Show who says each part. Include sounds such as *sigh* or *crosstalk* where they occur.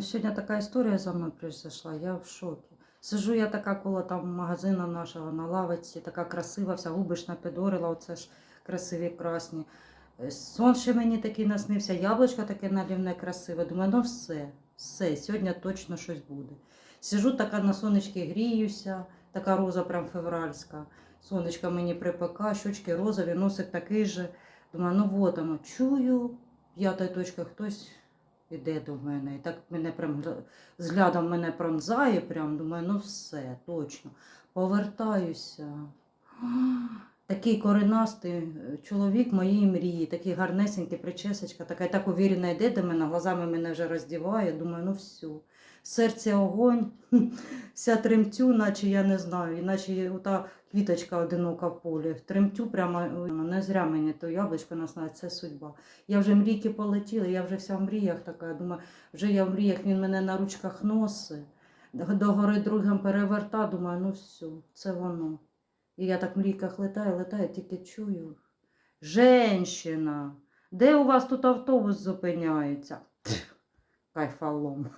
Speaker 1: Ну, сьогодні така історія за мною произошла, я в шокі. Сижу я така коло там магазина нашого на лавиці, така красива, вся губи ж напідорила, оце ж красиві красні. Е, Сон ще мені такий наснився, яблучко таке налівне красиве. Думаю, ну все, все, сьогодні точно щось буде. Сижу така на сонечки гріюся, така роза прям февральська. Сонечко мені припека, щочки розові, носик такий же. Думаю, ну вот воно, чую, п'ята точка, хтось іде до мене. І так мене прям зглядом мене пронзає, прям думаю, ну все, точно. Повертаюся. Такий коренастий е, чоловік моєї мрії, такий гарнесенький, причесочка, така і так уверена йде до мене, глазами мене вже роздіває. Думаю, ну все. Серце огонь, *laughs* вся тремтю, наче я не знаю, іначе ота квіточка одинока в полі. Тремтю прямо не зря мені то яблучко наснає, це судьба. Я вже мрійки полетіли, я вже вся в мріях така. Думаю, вже я в мріях, він мене на ручках носить, до гори другим переверта, думаю, ну все, це воно. І я так в мрійках летаю, летаю, тільки чую. Женщина, де у вас тут автобус зупиняється? Кайфалом.